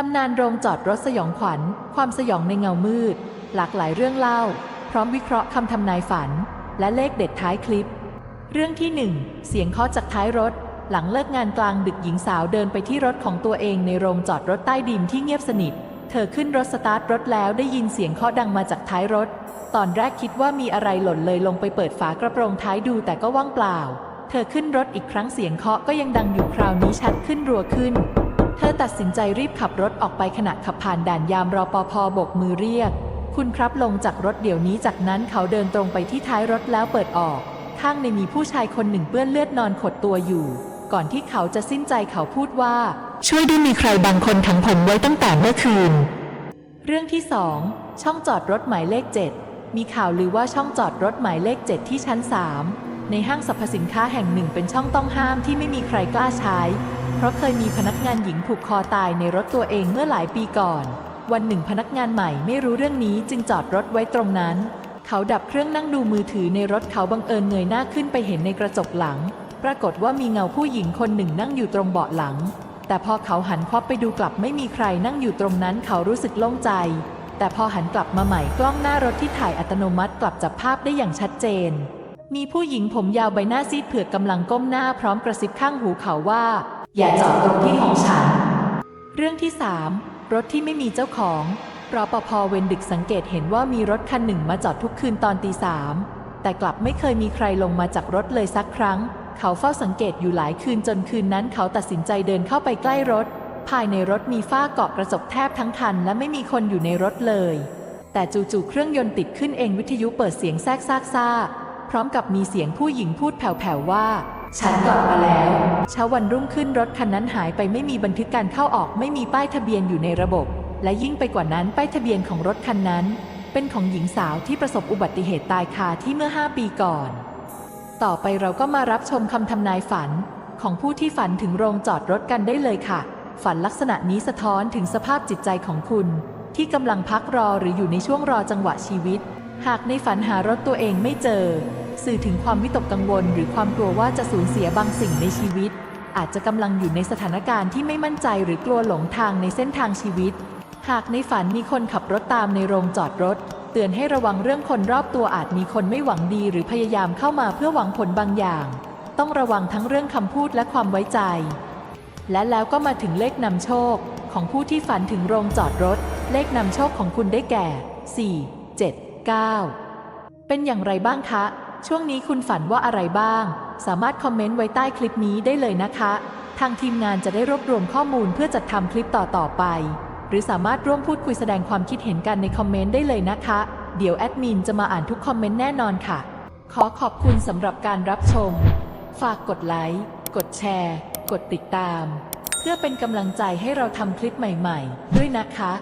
ตำนานโรงจอดรถสยองขวัญ ความสยองในเงามืด หลากหลายเรื่องเล่า พร้อมวิเคราะห์คำทำนายฝัน และเลขเด็ดท้ายคลิป เรื่องที่หนึ่งเสียงเคาะจากท้ายรถ หลังเลิกงานกลางดึกหญิงสาวเดินไปที่รถของตัวเองในโรงจอดรถใต้ดินที่เงียบสนิท เธอขึ้นรถสตาร์ทรถแล้วได้ยินเสียงเคาะดังมาจากท้ายรถ ตอนแรกคิดว่ามีอะไรหล่นเลยลงไปเปิดฝากระโปรงท้ายดูแต่ก็ว่างเปล่า เธอขึ้นรถอีกครั้งเสียงเคาะก็ยังดังอยู่คราวนี้ชัดขึ้นรัวขึ้น เธอตัดสินใจรีบขับรถออกไปขณะขับผ่านด่านยามรอปภโบกมือเรียก คุณครับลงจากรถเดี๋ยวนี้จากนั้นเขาเดินตรงไปที่ท้ายรถแล้วเปิดออก ข้างในมีผู้ชายคนหนึ่งเปื้อนเลือดนอนขดตัวอยู่ ก่อนที่เขาจะสิ้นใจเขาพูดว่า ช่วยด้วยมีใครบางคนทั้งผมไว้ตั้งแต่เมื่อคืน เรื่องที่2ช่องจอดรถหมายเลข7มีข่าวลือว่าช่องจอดรถหมายเลข7ที่ชั้น3ในห้างสรรพสินค้าแห่งหนึ่งเป็นช่องต้องห้ามที่ไม่มีใครกล้าใช้ เพราะเคยมีพนักงานหญิงผูกคอตายในรถตัวเองเมื่อหลายปีก่อน วันหนึ่งพนักงานใหม่ไม่รู้เรื่องนี้จึงจอดรถไว้ตรงนั้น เขาดับเครื่องนั่งดูมือถือในรถเขาบังเอิญเงยหน้าขึ้นไปเห็นในกระจกหลัง ปรากฏว่ามีเงาผู้หญิงคนหนึ่งนั่งอยู่ตรงเบาะหลัง แต่พอเขาหันควับไปดูกลับไม่มีใครนั่งอยู่ตรงนั้นเขารู้สึกโล่งใจ แต่พอหันกลับมาใหม่กล้องหน้ารถที่ถ่ายอัตโนมัติกลับจับภาพได้อย่างชัดเจนมีผู้หญิงผมยาวใบหน้าซีดเผือกกำลังก้มหน้าพร้อมกระซิบข้างหูเขาว่า อย่าจอดตรงที่ของฉัน เรื่องที่ 3 รถที่ไม่มีเจ้าของรอปภเวนดึกสังเกตเห็นว่ามีรถคันหนึ่งมาจอดทุกคืนตอนตีสามแต่กลับไม่เคยมีใครลงมาจากรถเลยสักครั้ง เขาเฝ้าสังเกตอยู่หลายคืนจนคืนนั้นเขาตัดสินใจเดินเข้าไปใกล้รถ ภายในรถมีฝ้าเกาะกระจกแทบทั้งคัน และไม่มีคนอยู่ในรถเลย แต่จู่ๆเครื่องยนต์ติดขึ้นเองวิทยุเปิดเสียงแทรกซากซาพร้อมกับมีเสียงผู้หญิงพูดแผ่วๆว่า ฉันกลับมาแล้ว เช้าวันรุ่งขึ้นรถคันนั้นหายไปไม่มีบันทึกการเข้าออกไม่มีป้ายทะเบียนอยู่ในระบบ และยิ่งไปกว่านั้นป้ายทะเบียนของรถคันนั้น เป็นของหญิงสาวที่ประสบอุบัติเหตุตายคาที่เมื่อ 5 ปีก่อน ต่อไปเราก็มารับชมคำทำนายฝัน ของผู้ที่ฝันถึงโรงจอดรถกันได้เลยค่ะ ฝันลักษณะนี้สะท้อนถึงสภาพจิตใจของคุณ ที่กำลังพักรอหรืออยู่ในช่วงรอจังหวะชีวิต หากในฝันหารถตัวเองไม่เจอ สื่อถึงความวิตกกังวล หรือความกลัวว่าจะสูญเสียบางสิ่งในชีวิต อาจจะกำลังอยู่ในสถานการณ์ที่ไม่มั่นใจหรือกลัวหลงทางในเส้นทางชีวิต หากในฝันมีคนขับรถตามในโรงจอดรถ เตือนให้ระวังเรื่องคนรอบตัวอาจมีคนไม่หวังดี หรือพยายามเข้ามาเพื่อหวังผลบางอย่าง ต้องระวังทั้งเรื่องคำพูดและความไว้ใจ และแล้วก็มาถึงเลขนำโชค ของผู้ที่ฝันถึงโรงจอดรถ เลขนำโชคของคุณได้แก่ 4 7 9 เป็นอย่างไรบ้างคะ ช่วงนี้คุณฝันว่าอะไรบ้าง สามารถคอมเมนต์ไว้ใต้คลิปนี้ได้เลยนะคะ ทางทีมงานจะได้รวบรวมข้อมูลเพื่อจัดทำคลิปต่อๆไป หรือสามารถร่วมพูดคุยแสดงความคิดเห็นกันในคอมเมนต์ได้เลยนะคะ เดี๋ยวแอดมินจะมาอ่านทุกคอมเมนต์แน่นอนค่ะ ขอขอบคุณสำหรับการรับชม ฝากกดไลค์ กดแชร์ กดติดตาม เพื่อเป็นกำลังใจให้เราทำคลิปใหม่ ๆ ด้วยนะคะ